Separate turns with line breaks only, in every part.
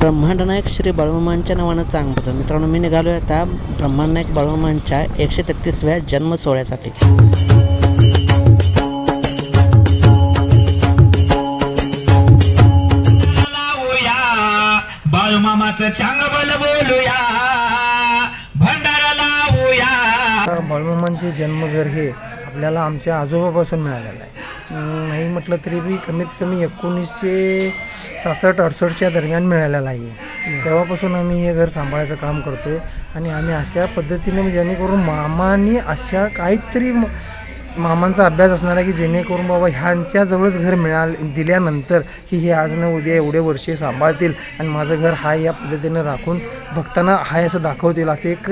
ब्रह्मांड नायक श्री बाळूमामांच्या नावानं चांगलं मित्रांनो मी निघालो आहे आता ब्रह्मांड नायक बाळूमामांच्या एकशे तेहतीसव्या जन्म सोहळ्यासाठी.
लावूया बाळूमामाचं चांगलं बोलूया भंडारा लावूया.
बाळूमामांचे जन्मघर हे आपल्याला आमच्या आजोबापासून मिळालेलं आहे. नाही म्हटलं तरी बी कमीत कमी एकोणीसशे सासष्ट अडुसष्टच्या दरम्यान मिळालेलं आहे. तेव्हापासून आम्ही हे घर सांभाळायचं काम करतो आहे आणि आम्ही अशा पद्धतीने म्हणजे जेणेकरून मामानी अशा काहीतरी म- मामांचा अभ्यास असणार आहे की जेणेकरून बाबा ह्यांच्या जवळच घर मिळाल दिल्यानंतर की हे आज न उद्या एवढे वर्षे सांभाळतील आणि माझं घर हाय या पद्धतीनं राखून भक्तांना हाय असं दाखवतील असं एक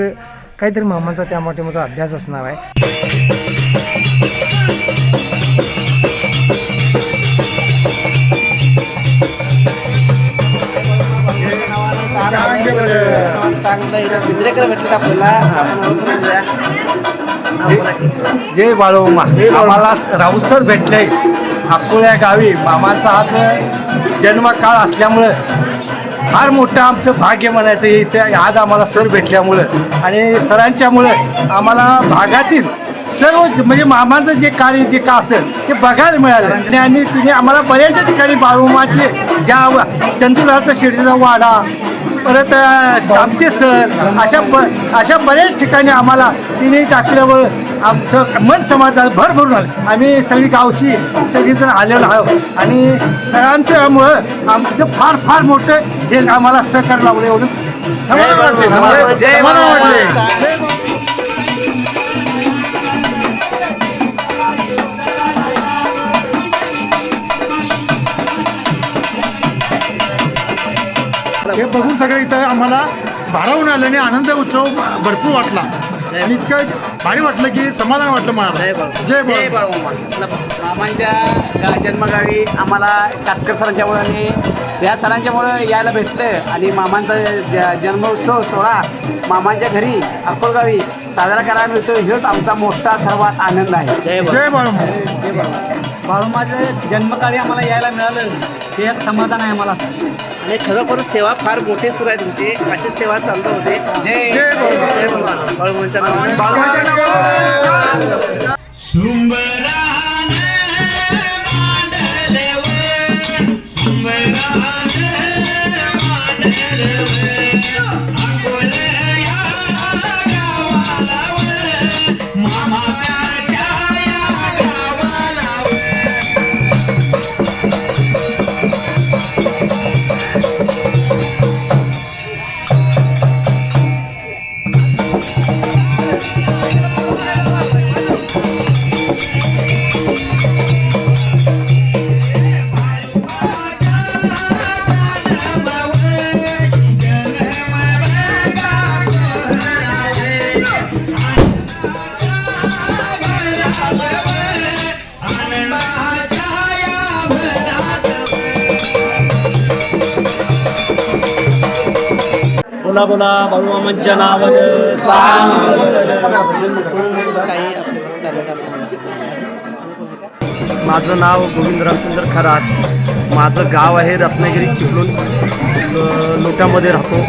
काहीतरी मामांचा त्या माझा अभ्यास असणार आहे.
जय बाळोमा. आम्हाला राऊसर भेटले. अकोल्या गावी. मामाचा आज जन्मकाळ असल्यामुळं फार मोठं आमचं भाग्य म्हणायचं इथे आज आम्हाला सर भेटल्यामुळं. आणि सरांच्यामुळं आम्हाला भागातील सर्व म्हणजे मामाचं जे कार्य जे का असेल ते बघायला मिळालं. आणि आम्ही तुम्ही आम्हाला बऱ्याचशा ठिकाणी बाळूमाचे ज्या चंदुराचा शिर्डीचा वाडा परत आमचे सर अशा ब अशा बऱ्याच ठिकाणी आम्हाला तिने टाकल्यावर आमचं मन समाधान भर भरून आलं. आम्ही सगळी गावची सगळीजण आलेलो आहोत. आणि सगळ्यांच्यामुळं आमचं फार फार मोठं हे आम्हाला सहकार्य लावलं एवढं. वाटले
बघून सगळं इथं आम्हाला भारावून आलं आणि आनंद उत्सव भरपूर वाटला. आणि इतकं भारी वाटलं की समाधान वाटलं मला जय
जय
बाळू.
बाळूमामा मामांच्या गा- जन्मगावी आम्हाला कातकर सरांच्यामुळं आणि या सरांच्यामुळं यायला भेटलं. आणि मामांचा ज जन्मोत्सव सोहळा मामांच्या घरी अकोलगावी साजरा करायला मिळतो हेच आमचा मोठा सर्वात आनंद आहे. जय
जय बाळू.
बाळूमाचं जन्मकाळी आम्हाला यायला मिळालं. हे एक समाधान आहे आम्हाला.
आणि खरोखर सेवा फार मोठी सुरू आहे तुमची. अशी सेवा चालू होते. जय
जय.
बोला बोला बाळूमामांच्या नावानं
माझं नाव गोविंद रामचंद्र खरात. माझं गाव आहे रत्नागिरी चिपळूण. लोट्यामध्ये राहतो.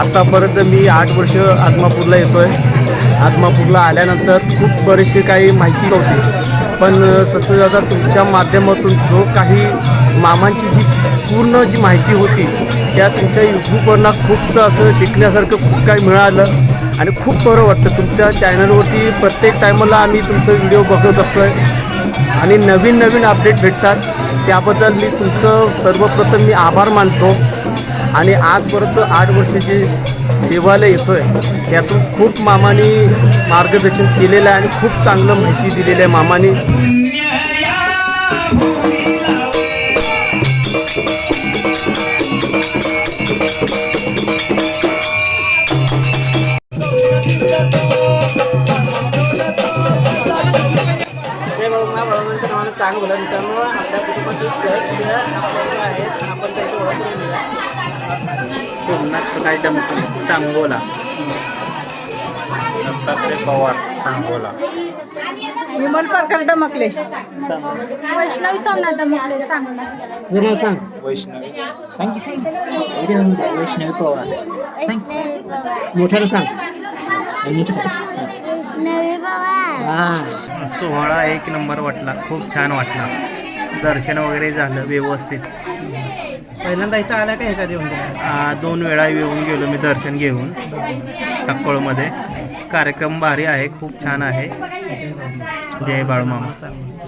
आत्तापर्यंत मी आठ वर्ष आदमापूरला येतो आहे आदमापूरला आल्यानंतर खूप बरीचशी काही माहिती नव्हती. पण सत्यदादा तुमच्या माध्यमातून जो काही मामांची जी पूर्ण जी माहिती होती त्या तुमच्या यूट्यूबवरनं खूपसं असं शिकण्यासारखं खूप काही मिळालं. आणि खूप बरं वाटतं तुमच्या चॅनलवरती प्रत्येक टायमाला आम्ही तुमचं व्हिडिओ बघत असतो आहे आणि नवीन नवीन अपडेट भेटतात. त्याबद्दल मी तुमचं सर्वप्रथम मी आभार मानतो. आणि आजपर्यंत आठ वर्षाची सेवाला येतो आहे त्यातून खूप मामाने मार्गदर्शन केलेलं आहे आणि खूप चांगलं माहिती दिलेलं आहे मामाने.
सोमनाथ काय जमतो सांगोला दत्तात्रय पवार. सांगोला
विमल प्रकार डमकले वैष्णवी सोमनाथ डमकले सांगणार
जुना सांग.
वैष्णवी.
वैष्णवी पवार. मोठ्याला सांग. नीट सांग. हा.
सोहळा एक नंबर वाटला. खूप छान वाटला. दर्शन वगैरे झालं व्यवस्थित.
पहिल्यांदा इथं आला का ह्याच्यात येऊन गेला
आ, दोन वेळा येऊन गेलो मी दर्शन घेऊन अक्कोळमध्ये कार्यक्रम भारी आहे खूप छान आहे. जय बाळूमामा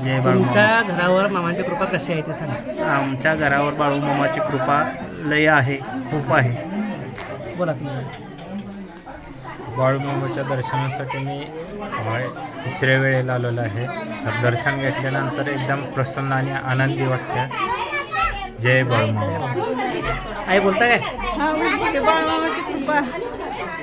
जय बाळूमामा
तुमच्या घरावर मामांची कृपा कशी आहे ते सांगा.
आमच्या घरावर बाळूमामाची कृपा लय आहे खूप आहे.
बोला तुम्ही.
बाळूमामाच्या दर्शनासाठी मी तिसऱ्या वेळेला आलेलो आहे. तर दर्शन घेतल्यानंतर एकदम प्रसन्न आणि आनंदी वाटते. जय बाळूमामा
आई बोलता काय?
बाळमामाची कृपा.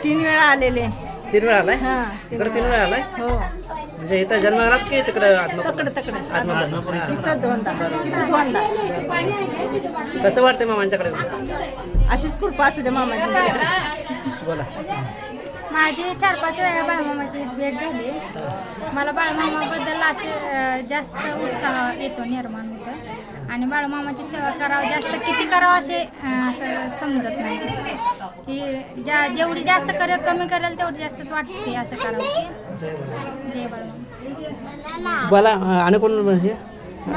तीन वेळा आलेले.
तीन वेळा आलाय?
हा
तिकडे तीन वेळा. आलाय?
हो.
म्हणजे इथं जन्मघरात की तिकडे
तकडे तकडे.
आत्मपूर
इथं दोनदा. इथं दोनदा.
कसं वाटतंय मामांच्याकडे?
अशीच कृपा असू दे मामाची.
बोला.
माझी चार पाच वेळा बाळमामाची भेट झाली. मला बाळमामाबद्दल असे जास्त उत्साह येतो निर्माण. आणि बाळमामाची सेवा करावं जास्त. किती करावं असे असं समजत नाही. की ज्या जेवढी जास्त करेल कमी करेल तेवढी जास्तच वाटते असं करावं की जय बाळमामा.
बोला आणि कोण म्हणजे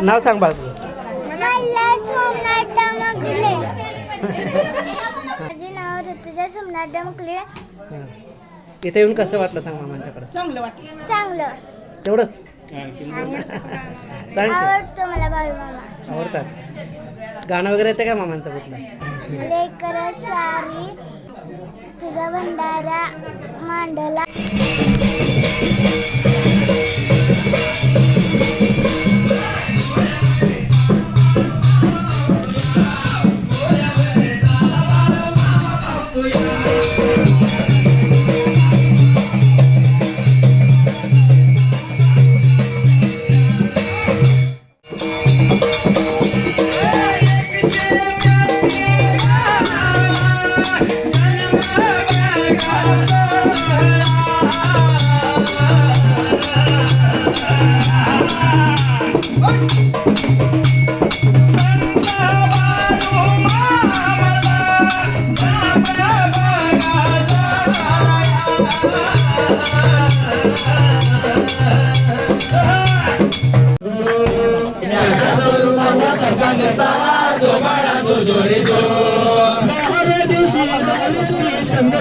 नाव सांग बाळ
माझे नाव ऋतुजा सोमनाथ डमकले.
इथे येऊन कसं वाटलं सांग मामांच्याकडे?
चांगलं.
तेवढंच. सांग.
आवडतो मला बाळमामा
आवडतात. गाणं वगैरे येते का मामांचं कुठलं?
लेकर सारी तुझा भंडारा मांडला.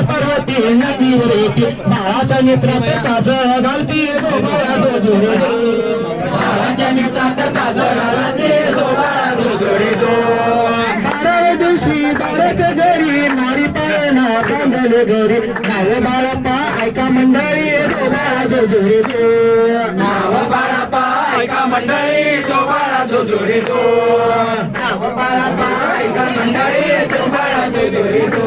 पार्वती नदीवर येते बाळाच्या नेत्रात काजळ घालती गोपाळा जो जोरे जो बाळाच्या नेत्रात
मंडळी